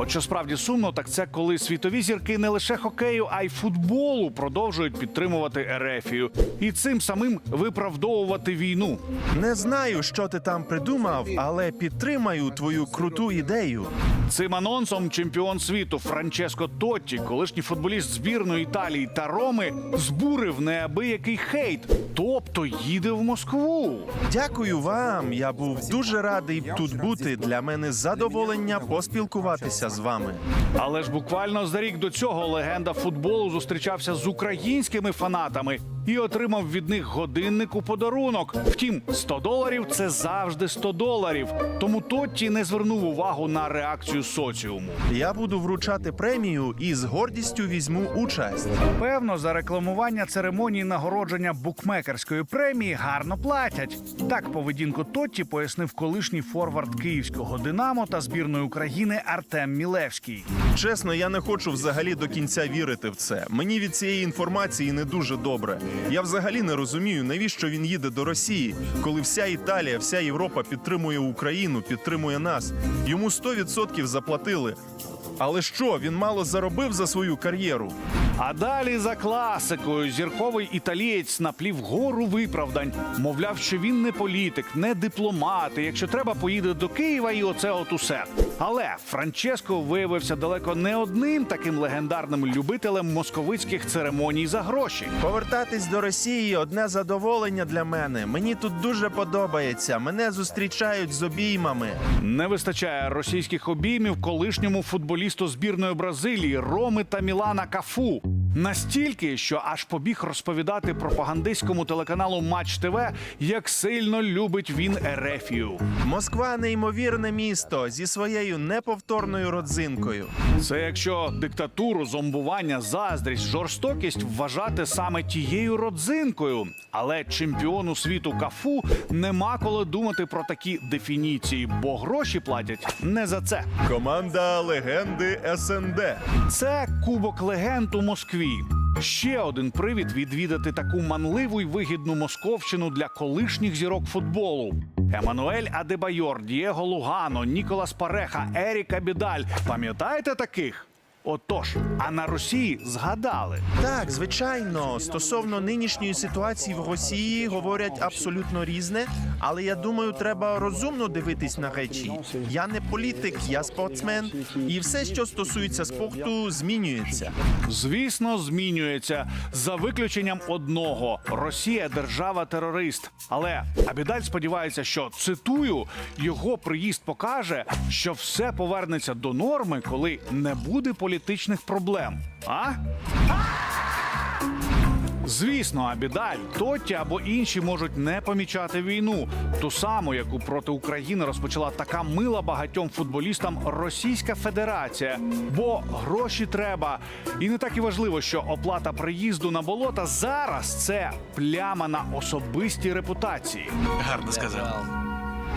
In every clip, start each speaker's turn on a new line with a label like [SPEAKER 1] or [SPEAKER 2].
[SPEAKER 1] От що справді сумно, так це коли світові зірки не лише хокею, а й футболу продовжують підтримувати Ерефію і цим самим виправдовувати війну.
[SPEAKER 2] Не знаю, що ти там придумав, але підтримаю твою круту ідею.
[SPEAKER 1] Цим анонсом чемпіон світу Франческо Тотті, колишній футболіст збірної Італії та Роми, збурив неабиякий хейт, тобто їде в Москву.
[SPEAKER 2] Дякую вам. Я був дуже радий тут бути. Для мене задоволення поспілкуватися з вами.
[SPEAKER 1] Але ж буквально за рік до цього легенда футболу зустрічався з українськими фанатами і отримав від них годинник у подарунок. Втім, 100 доларів це завжди 100 доларів. Тому Тотті не звернув увагу на реакцію соціуму.
[SPEAKER 2] Я буду вручати премію і з гордістю візьму участь.
[SPEAKER 1] Певно, за рекламування церемонії нагородження букмекерської премії гарно платять. Так поведінку Тотті пояснив колишній форвард київського Динамо та збірної України Артем Мілевський.
[SPEAKER 2] Чесно, я не хочу взагалі до кінця вірити в це. Мені від цієї інформації не дуже добре. Я взагалі не розумію, навіщо він їде до Росії, коли вся Італія, вся Європа підтримує Україну, підтримує нас. Йому 100% заплатили. Але що, він мало заробив за свою кар'єру?
[SPEAKER 1] А далі за класикою зірковий італієць наплів гору виправдань. Мовляв, що він не політик, не дипломат. і Якщо треба, поїде до Києва і оце от усе. Але Франческо виявився далеко не одним таким легендарним любителем московицьких церемоній за гроші.
[SPEAKER 2] Повертатись до Росії одне задоволення для мене. Мені тут дуже подобається. Мене зустрічають з обіймами.
[SPEAKER 1] Не вистачає російських обіймів колишньому футболісту збірної Бразилії Роми та Мілана Кафу. Настільки, що аж побіг розповідати пропагандистському телеканалу Матч ТВ, як сильно любить він Ерефію.
[SPEAKER 2] Москва неймовірне місто зі своєю неповторною родзинкою.
[SPEAKER 1] Це якщо диктатуру, зомбування, заздрість, жорстокість вважати саме тією родзинкою. Але чемпіону світу Кафу нема коли думати про такі дефініції, бо гроші платять не за це.
[SPEAKER 2] Команда легенди СНД.
[SPEAKER 1] Це Кубок легенд у Москві. Ще один привід відвідати таку манливу й вигідну Московщину для колишніх зірок футболу. Еммануель Адебайор, Дієго Лугано, Ніколас Пареха, Еріка Бідаль. Пам'ятаєте таких? Отож, а на Росії згадали.
[SPEAKER 2] Так, звичайно, стосовно нинішньої ситуації в Росії говорять абсолютно різне, але я думаю, треба розумно дивитись на речі. Я не політик, я спортсмен, і все, що стосується спорту, змінюється.
[SPEAKER 1] Звісно, змінюється за виключенням одного: Росія держава-терорист. Але Абідаль сподівається, що цитую, його приїзд покаже, що все повернеться до норми, коли не буде політичних проблем. А? Звісно, Абідаль, Тотті або інші можуть не помічати війну, ту саму, яку проти України розпочала така мила багатьом футболістам Російська Федерація. Бо гроші треба. І не так і важливо, що оплата приїзду на болота зараз це пляма на особистій репутації.
[SPEAKER 3] Гарно сказав.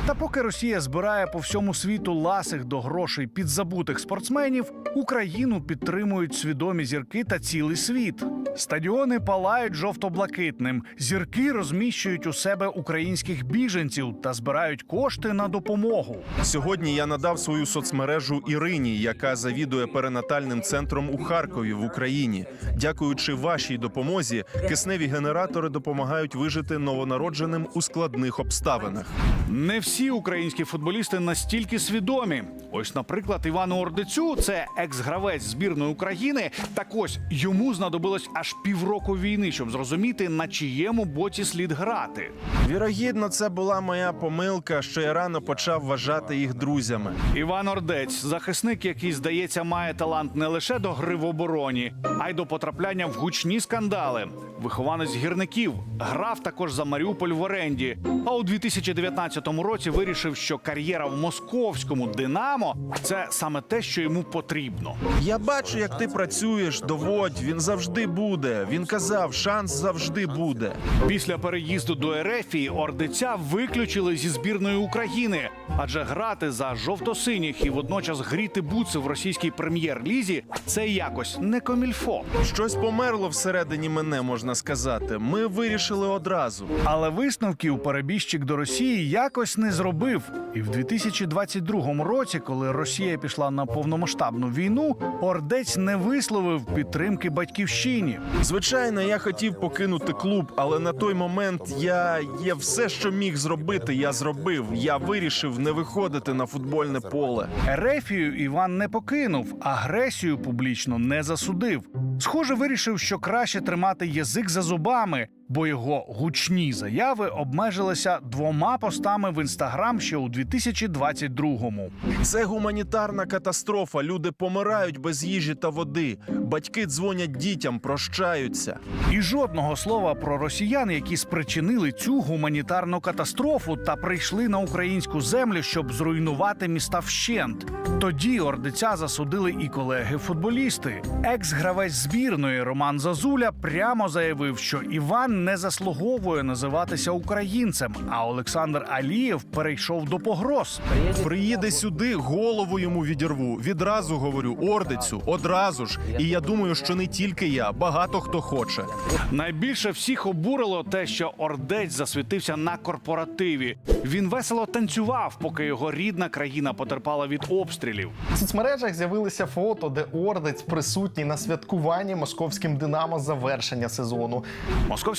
[SPEAKER 1] Та поки Росія збирає по всьому світу ласих до грошей підзабутих спортсменів, Україну підтримують свідомі зірки та цілий світ. Стадіони палають жовто-блакитним. Зірки розміщують у себе українських біженців та збирають кошти на допомогу.
[SPEAKER 2] Сьогодні я надав свою соцмережу Ірині, яка завідує перинатальним центром у Харкові в Україні. Дякуючи вашій допомозі, кисневі генератори допомагають вижити новонародженим у складних обставинах.
[SPEAKER 1] Не всі українські футболісти настільки свідомі. Ось, наприклад, Івану Ордицю, це екс-гравець збірної України. Так ось йому знадобилось аж півроку війни, щоб зрозуміти, на чиєму боці слід грати.
[SPEAKER 2] Вірогідно, це була моя помилка, що я рано почав вважати їх друзями.
[SPEAKER 1] Іван Ордець, захисник, який здається, має талант не лише до гри в обороні, а й до потрапляння в гучні скандали. Вихованець гірників грав також за Маріуполь в оренді. А у 2019 році вирішив, що кар'єра в московському Динамо це саме те, що йому потрібно.
[SPEAKER 2] Я бачу, як ти працюєш, доводь. Він завжди буде. Він казав, шанс завжди буде.
[SPEAKER 1] Після переїзду до Ерефії ордиця виключили зі збірної України, адже грати за жовто-синіх і водночас гріти буци в російській прем'єр-лізі це якось не комільфо.
[SPEAKER 2] Щось померло всередині мене, можна сказати. Ми вирішили одразу.
[SPEAKER 1] Але висновків перебіжчик до Росії якось не зробив. І в 2022 році, коли Росія пішла на повномасштабну війну, ордець не висловив підтримки батьківщині.
[SPEAKER 2] Звичайно, я хотів покинути клуб, але на той момент я є все, що міг зробити, я зробив. Я вирішив не виходити на футбольне поле.
[SPEAKER 1] Ерефію Іван не покинув, агресію публічно не засудив. Схоже, вирішив, що краще тримати язик за зубами, бо його гучні заяви обмежилися двома постами в інстаграм ще у 2022-му.
[SPEAKER 2] Це гуманітарна катастрофа. Люди помирають без їжі та води. Батьки дзвонять дітям, прощаються.
[SPEAKER 1] І жодного слова про росіян, які спричинили цю гуманітарну катастрофу та прийшли на українську землю, щоб зруйнувати міста вщент. Тоді ордиця засудили і колеги-футболісти. Екс-гравець збірної Роман Зазуля прямо заявив, що Іван не заслуговує називатися українцем, а Олександр Алієв перейшов до погроз.
[SPEAKER 2] Приїде сюди, голову йому відірву. Відразу говорю, ордицю, одразу ж. І я думаю, що не тільки я, багато хто хоче.
[SPEAKER 1] Найбільше всіх обурило те, що ордець засвітився на корпоративі. Він весело танцював, поки його рідна країна потерпала від обстрілів.
[SPEAKER 3] В соцмережах з'явилися фото, де ордець присутній на святкуванні московським динамо завершення сезону.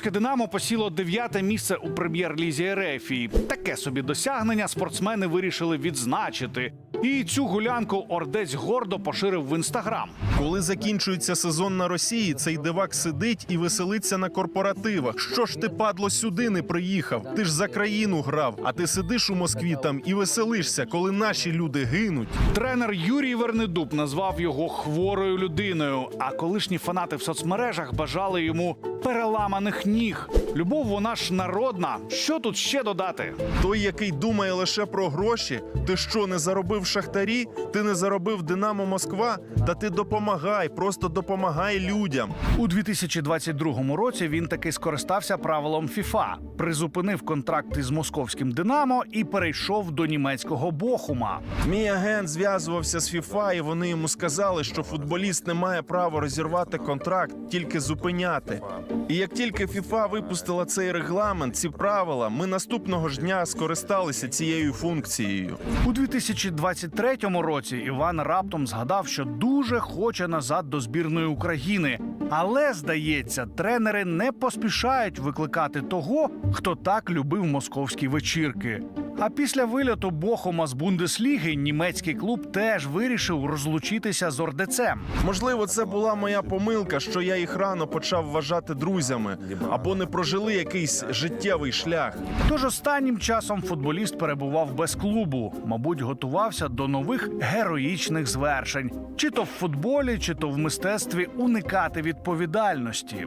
[SPEAKER 1] Московське Динамо посіло дев'яте місце у прем'єр-лізі Ерефії. Таке собі досягнення спортсмени вирішили відзначити. І цю гулянку ордець гордо поширив в інстаграм.
[SPEAKER 2] Коли закінчується сезон на Росії, цей дивак сидить і веселиться на корпоративах. Що ж ти, падло, сюди не приїхав? Ти ж за країну грав, а ти сидиш у Москві там і веселишся, коли наші люди гинуть.
[SPEAKER 1] Тренер Юрій Вернедуб назвав його хворою людиною. А колишні фанати в соцмережах бажали йому переламаних ніг. Любов, вона ж народна. Що тут ще додати?
[SPEAKER 2] Той, який думає лише про гроші, ти що не заробив шахтарі? Ти не заробив Динамо Москва? Та ти допомагай, просто допомагай людям.
[SPEAKER 1] У 2022 році він таки скористався правилом ФІФА, призупинив контракт із московським Динамо і перейшов до німецького Бохума.
[SPEAKER 2] Мій агент зв'язувався з ФІФА, і вони йому сказали, що футболіст не має права розірвати контракт, тільки зупиняти. І як тільки ФІФА випустила цей регламент, ці правила, ми наступного ж дня скористалися цією функцією.
[SPEAKER 1] У 2023 році Іван раптом згадав, що дуже хоче назад до збірної України. Але здається, тренери не поспішають викликати того, хто так любив московські вечірки. А після вильоту Бохума з Бундесліги німецький клуб теж вирішив розлучитися з ордецем.
[SPEAKER 2] Можливо, це була моя помилка, що я їх рано почав вважати друзями або не прожили якийсь життєвий шлях.
[SPEAKER 1] Тож останнім часом футболіст перебував без клубу, мабуть, готувався до нових героїчних звершень, чи то в футболі, чи то в мистецтві уникати відповідальності.